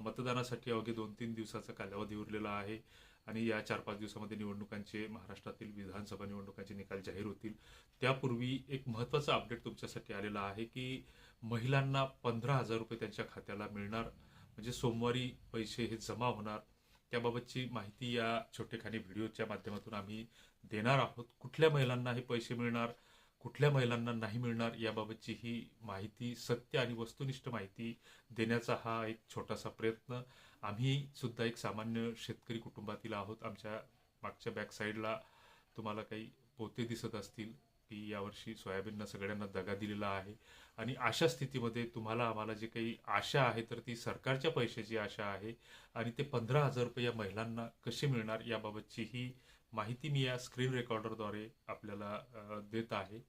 मतदानासाठी अवघे दोन तीन दिवसाचा कालावधी उरलेला आहे आणि या चार पाच दिवसामध्ये निवडणुकांचे महाराष्ट्रातील विधानसभा निवडणुकांचे निकाल जाहीर होतील. त्यापूर्वी एक महत्त्वाचा अपडेट तुमच्यासाठी आलेला आहे की महिलांना पंधरा हजार रुपये त्यांच्या खात्याला मिळणार म्हणजे सोमवारी पैसे हे जमा होणार. त्याबाबतची माहिती या छोटेखानी व्हिडिओच्या माध्यमातून आम्ही देणार आहोत. कुठल्या महिलांना हे पैसे मिळणार? कुठल्या महिलांना नाही मिळणार याबाबतची ही माहिती सत्य आणि वस्तुनिष्ठ माहिती देण्याचा हा एक छोटासा प्रयत्न. आम्ही सुद्धा एक सामान्य शेतकरी कुटुंबातील आहोत. आमच्या मागच्या बॅक साईडला तुम्हाला काही पोते दिसत असतील की यावर्षी सोयाबीननं सगळ्यांना दगा दिलेला आहे. आणि अशा स्थितीमध्ये तुम्हाला आम्हाला जे काही आशा आहे तर ती सरकारच्या पैशाची आशा आहे. आणि ते पंधरा हजार रुपये या महिलांना कसे मिळणार याबाबतची ही माहिती मी या स्क्रीन रेकॉर्डरद्वारे आपल्याला देत आहे.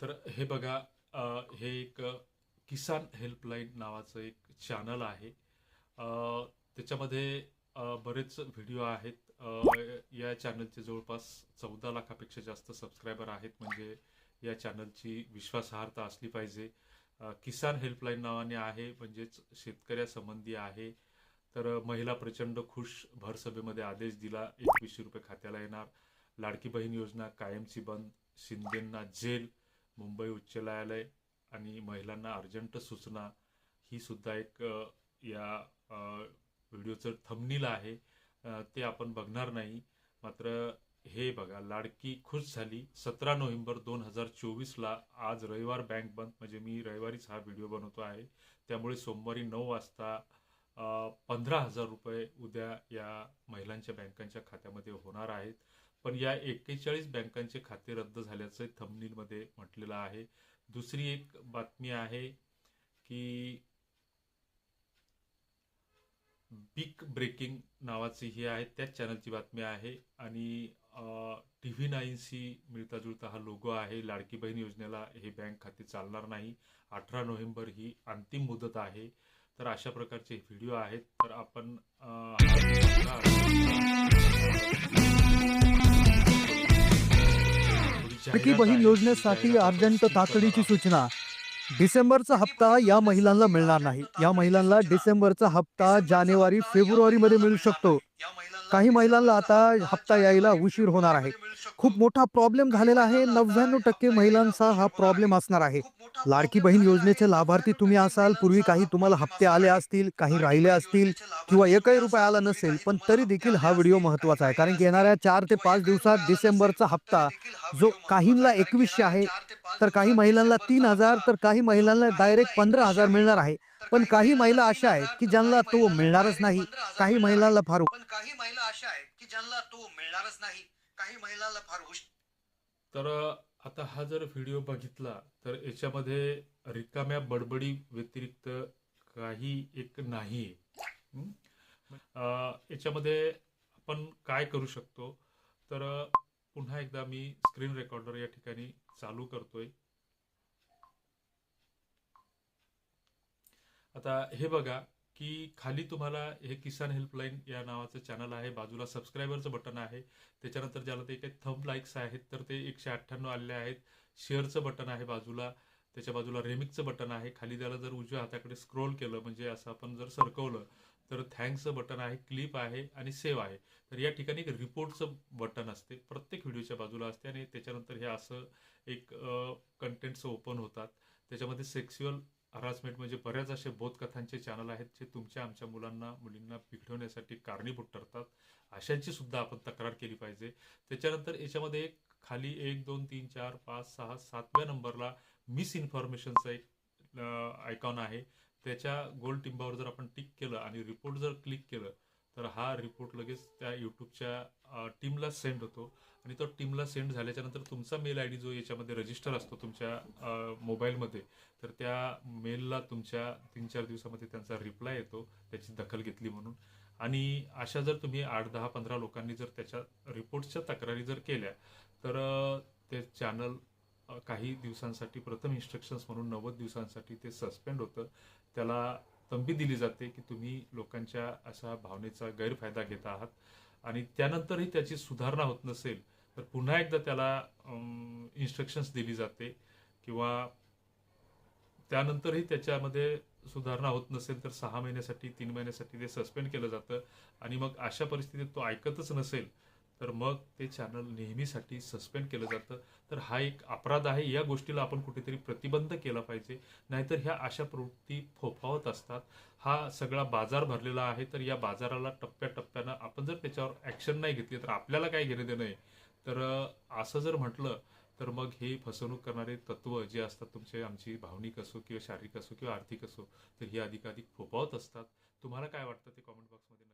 तर हे बघा हे एक किसान हेल्पलाईन नावाचं एक चॅनल आहे. त्याच्यामध्ये बरेच व्हिडिओ आहेत. या चॅनलचे जवळपास चौदा लाखापेक्षा जास्त सबस्क्रायबर आहेत. म्हणजे या चॅनलची विश्वासार्हता असली पाहिजे. किसान हेल्पलाईन नावाने आहे म्हणजेच शेतकऱ्यासंबंधी आहे. तर महिला प्रचंड खुश भर सभेमध्ये आदेश दिला एकवीसशे रुपये खात्याला येणार. लाडकी बहीण योजना कायमची बंद शिंदेंना जेल मुंबई उच्च न्यायालय आणि महिलांना अर्जंट सूचना. ही सुद्धा एक या व्हिडिओचं थंबनील आहे. ते आपण बघणार नाही. मात्र हे बघा लाडकी खुश झाली. सतरा नोव्हेंबर दोन हजार चोवीसला आज रविवार बँक बंद. म्हणजे मी रविवारीच हा व्हिडिओ बनवतो आहे. त्यामुळे सोमवारी नऊ वाजता पंधरा हजार रुपये उद्या या महिलांच्या बँकांच्या खात्यामध्ये होणार आहेत. पण या एक्केचाळीस बँकांचे खाते रद्द झाल्याचं थंबनीलमध्ये म्हटलेलं आहे. दुसरी एक बातमी आहे की बिग ब्रेकिंग नावाची ही आहे त्याच चॅनलची बातमी आहे. आणि टी व्ही नाईनशी मिळता जुळता हा लोगो आहे. लाडकी बहीण योजनेला हे बँक खाते चालणार नाही. अठरा नोव्हेंबर ही अंतिम मुदत आहे. तर अशा प्रकारचे व्हिडिओ आहेत. तर आपण लाडकी बहीण योजनेसाठी अर्जंट तातडीची सूचना. डिसेंबरचा हप्ता या महिलांना मिळणार नाही. या महिलांना डिसेंबरचा हप्ता जानेवारी फेब्रुवारी मध्ये मिळू शकतो. काही महिलांना आता हप्ता यायला उशीर होणार आहे. खूप मोठा प्रॉब्लेम झालेला आहे. नव्याण्णव टक्के महिलांचा हा प्रॉब्लेम असणार आहे. लाडकी बहीण योजनेचे लाभार्थी तुम्ही असाल पूर्वी काही तुम्हाला हप्ते आले असतील काही राहिले असतील किंवा एकही रुपये आला नसेल पण तरी देखील हा व्हिडिओ महत्त्वाचा आहे. कारण की येणाऱ्या चार ते पाच दिवसात डिसेंबरचा हप्ता जो काहींना एकवीसशे आहे तर काही महिलांना तीन हजार तर काही महिलांना डायरेक्ट पंधरा हजार मिळणार आहे. पण काही महिला अशा आहेत की ज्यांना तो मिळणारच नाही. काही महिलांना फार पण काही महिला अशा आहेत की ज्यांना तो मिळणारच नाही. काही महिलांना फार तर आता हा जर व्हिडिओ बघितला तर याच्यामध्ये रिकाम्या बडबडी व्यतिरिक्त काही एक नाही? अं, याच्यामध्ये आपण काय करू शकतो? तर पुन्हा एकदा मी स्क्रीन रेकॉर्डर या ठिकाणी चालू करतोय. आता हे बघा की खाली तुम्हाला हे किसान हेल्पलाईन या नावाचं चॅनल आहे बाजूला सबस्क्रायबरचं बटन आहे. त्याच्यानंतर ज्याला ते काही थंब लाईक्स आहेत तर ते एकशे अठ्ठ्याण्णव आलेले आहेत. शेअरचं बटन आहे बाजूला त्याच्या बाजूला रेमिकचं बटन आहे. खाली त्याला जर उजव्या हाताकडे स्क्रोल केलं म्हणजे असं आपण जर सरकवलं तर थँक्सचं बटन आहे क्लिप आहे आणि सेव्ह आहे. तर या ठिकाणी एक रिपोर्टचं बटन असते प्रत्येक व्हिडिओच्या बाजूला असते आणि त्याच्यानंतर हे असं एक कंटेंट्स ओपन होतात. त्याच्यामध्ये सेक्स्युअल हरासमेंट म्हणजे बऱ्याच असे बोधकथांचे चॅनल आहेत जे तुमच्या आमच्या मुलांना मुलींना बिघडवण्यासाठी कारणीभूत ठरतात. अशांची सुद्धा आपण तक्रार केली पाहिजे. त्याच्यानंतर याच्यामध्ये एक खाली एक दोन तीन चार पाच सहा सातव्या नंबरला मिस इन्फॉर्मेशनचा एक आयकॉन आहे. त्याच्या गोल टिंबावर जर आपण टिक केलं आणि रिपोर्ट जर क्लिक केलं तर हा रिपोर्ट लगेच त्या यूट्यूबच्या टीमला सेंड होतो. आणि तो टीमला सेंड झाल्याच्यानंतर तुमचा मेल आय डी जो याच्यामध्ये रजिस्टर असतो तुमच्या मोबाईलमध्ये तर त्या मेलला तुमच्या तीन चार दिवसामध्ये त्यांचा रिप्लाय येतो. त्याची दखल घेतली म्हणून. आणि अशा जर तुम्ही आठ दहा पंधरा लोकांनी जर त्याच्या रिपोर्टच्या तक्रारी जर केल्या तर ते चॅनल काही दिवसांसाठी प्रथम इन्स्ट्रक्शन्स म्हणून नव्वद दिवसांसाठी ते सस्पेंड होतं. त्याला तंबी दिली जाते की तुम्ही लोकांच्या अशा भावनेचा गैरफायदा घेत आहात. आणि त्यानंतरही त्याची सुधारणा होत नसेल तर पुन्हा एकदा त्याला इन्स्ट्रक्शन्स दिली जाते किंवा त्यानंतरही त्याच्यामध्ये सुधारणा होत नसेल तर सहा महिन्यासाठी तीन महिन्यासाठी ते सस्पेंड केलं जातं. आणि मग अशा परिस्थितीत तो ऐकतच नसेल तर मग ते चॅनल नेहमीसाठी सस्पेंड केलं जातं. तर हा एक अपराध आहे. या गोष्टीला आपण कुठेतरी प्रतिबंध केला पाहिजे. नाहीतर ह्या अशा प्रवृत्ती फोफावत असतात. हा सगळा बाजार भरलेला आहे. तर या बाजाराला टप्प्याटप्प्यानं आपण जर त्याच्यावर ॲक्शन नाही घेतली तर आपल्याला काय घेणं देणं आहे? तर असं जर म्हटलं तर मग हे फसवणूक करणारे तत्व जे असतात तुमचे आमची भावनिक असो किंवा शारीरिक असो किंवा आर्थिक असो तर हे अधिकाधिक फोफावत असतात. तुम्हाला काय वाटतं ते कॉमेंट बॉक्समध्ये